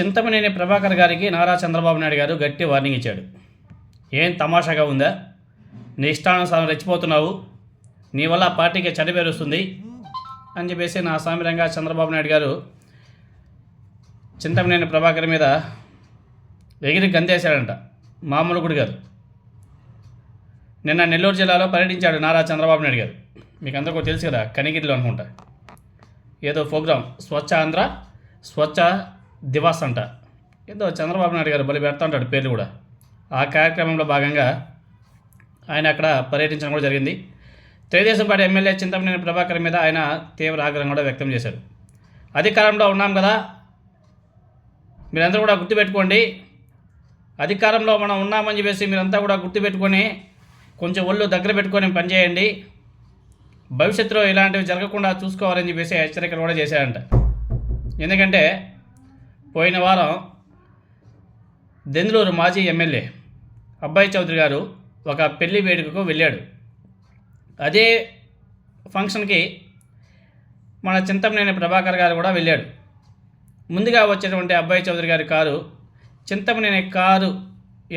చింతమనేని ప్రభాకర్ గారికి నారా చంద్రబాబు నాయుడు గారు గట్టి వార్నింగ్ ఇచ్చాడు. ఏం తమాషాగా ఉందా? నీ ఇష్టానుసారం రెచ్చిపోతున్నావు. నీ వల్ల పార్టీకి చెడ్డ అని చెప్పేసి నా సామిరంగా చంద్రబాబు నాయుడు గారు చింతమనేని ప్రభాకర్ మీద ఎగిరి గంతేశాడంట. మామూలు గారు నిన్న నెల్లూరు జిల్లాలో పర్యటించాడు నారా చంద్రబాబు నాయుడు గారు. మీకు అందరికీ తెలుసు కదా కనిగిరిలో అనుకుంటా. ఏదో ప్రోగ్రాం. స్వచ్ఛ ఆంధ్ర స్వచ్ఛ దివాస్ అంట. ఏదో చంద్రబాబు నాయుడు గారు బలి పెడతా ఉంటాడు పేర్లు కూడా. ఆ కార్యక్రమంలో భాగంగా ఆయన అక్కడ పర్యటించడం కూడా జరిగింది. తెలుగుదేశం పార్టీ ఎమ్మెల్యే చింతమనేని ప్రభాకర్ మీద ఆయన తీవ్ర ఆగ్రహం కూడా వ్యక్తం చేశారు. అధికారంలో ఉన్నాం కదా. మీరందరూ కూడా గుర్తుపెట్టుకోండి. అధికారంలో మనం ఉన్నామని చెప్పేసి మీరంతా కూడా గుర్తుపెట్టుకొని కొంచెం ఒళ్ళు దగ్గర పెట్టుకొని పనిచేయండి. భవిష్యత్తులో ఇలాంటివి జరగకుండా చూసుకోవాలని చెప్పేసి హెచ్చరికలు కూడా చేశారంట. ఎందుకంటే పోయిన వారం దెందులూరు మాజీ ఎమ్మెల్యే అబ్బాయి చౌదరి గారు ఒక పెళ్ళి వేడుకకు వెళ్ళాడు. అదే ఫంక్షన్కి మన చింతమనేని ప్రభాకర్ గారు కూడా వెళ్ళాడు. ముందుగా వచ్చేటువంటి అబ్బాయి చౌదరి గారి కారు చింతమనేని కారు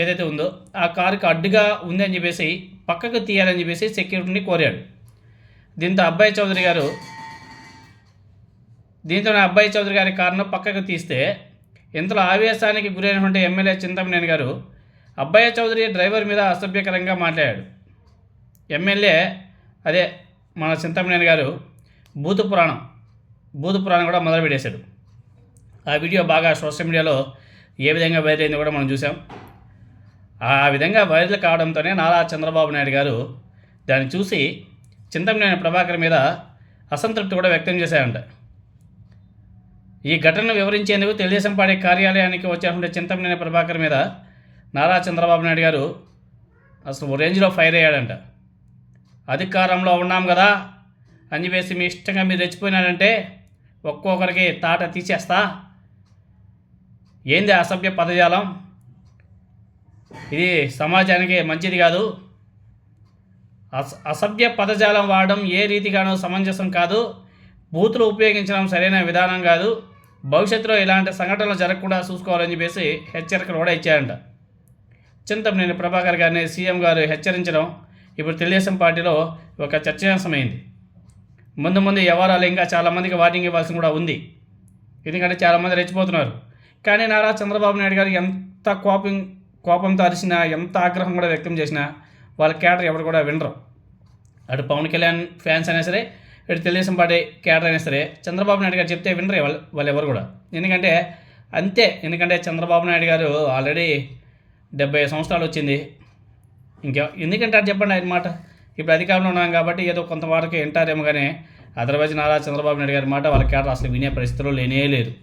ఏదైతే ఉందో ఆ కారుకి అడ్డుగా ఉందని చెప్పేసి పక్కకు తీయాలని చెప్పేసి సెక్యూరిటీని కోరాడు. దీంతో అబ్బాయి చౌదరి గారు దీంతో నా అబ్బాయి చౌదరి గారి కారును పక్కకు తీస్తే ఇంతలో ఆవేశానికి గురైనటువంటి ఎమ్మెల్యే చింతమనేని గారు అబ్బాయి చౌదరి డ్రైవర్ మీద అసభ్యకరంగా మాట్లాడాడు. ఎమ్మెల్యే అదే మన చింతమనేని గారు భూత పురాణం భూత పురాణం కూడా మొదలుపెట్టేశాడు ఆ వీడియో బాగా సోషల్ మీడియాలో ఏ విధంగా వైరల్ అయిందో కూడా మనం చూసాం ఆ విధంగా వైరల్ కావడంతోనే నారా చంద్రబాబు నాయుడు గారు దాన్ని చూసి చింతమనేని ప్రభాకర్ మీద అసంతృప్తి కూడా వ్యక్తం చేశారంట. ఈ ఘటనను వివరించేందుకు తెలుగుదేశం పార్టీ కార్యాలయానికి వచ్చినటువంటి చింతమనేని ప్రభాకర్ మీద నారా చంద్రబాబు నాయుడు గారు అసలు ఓ రేంజ్లో ఫైర్ అయ్యాడంట. అధికారంలో ఉన్నాం కదా అని చెప్పేసి మీ ఇష్టంగా మీరు రెచ్చిపోయినాడంటే ఒక్కొక్కరికి తాట తీసేస్తా. ఏంది అసభ్య పదజాలం? ఇది సమాజానికి మంచిది కాదు. అస అసభ్య పదజాలం వాడడం ఏ రీతిగానో సమంజసం కాదు. బూతులు ఉపయోగించడం సరైన విధానం కాదు. భవిష్యత్తులో ఇలాంటి సంఘటనలు జరగకుండా చూసుకోవాలని చెప్పేసి హెచ్చరికలు కూడా ఇచ్చారంట. చింతమనేని ప్రభాకర్ గారిని సీఎం గారు హెచ్చరించడం ఇప్పుడు తెలుగుదేశం పార్టీలో ఒక చర్చనీయాంశమైంది. ముందు ముందు వ్యవహారాలు ఇంకా చాలామందికి వార్నింగ్ ఇవ్వాల్సి కూడా ఉంది. ఎందుకంటే చాలామంది రెచ్చిపోతున్నారు. కానీ నారా చంద్రబాబు నాయుడు గారు ఎంత కోపం కోపంతో అరిచినా ఎంత ఆగ్రహం కూడా వ్యక్తం చేసినా వాళ్ళ క్యాడర్ ఎవరు కూడా వినరు. అటు పవన్ కళ్యాణ్ ఫ్యాన్స్ అయినా సరే ఇటు తెలుగుదేశం పార్టీ కేటర్ అయినా సరే చంద్రబాబు నాయుడు గారు చెప్తే వినరే వాళ్ళు వాళ్ళెవరు కూడా. ఎందుకంటే అంతే. ఎందుకంటే చంద్రబాబు నాయుడు గారు ఆల్రెడీ డెబ్బై సంవత్సరాలు వచ్చింది. ఇంకా ఎందుకంటే అది చెప్పండి ఆయన మాట? ఇప్పుడు అధికారంలో ఉన్నాం కాబట్టి ఏదో కొంతవరకు వింటారేమో కానీ అదర్వైజ్ నారా చంద్రబాబు నాయుడు గారి మాట వాళ్ళ కేటర్ అసలు వినే పరిస్థితుల్లో లేనే లేరు.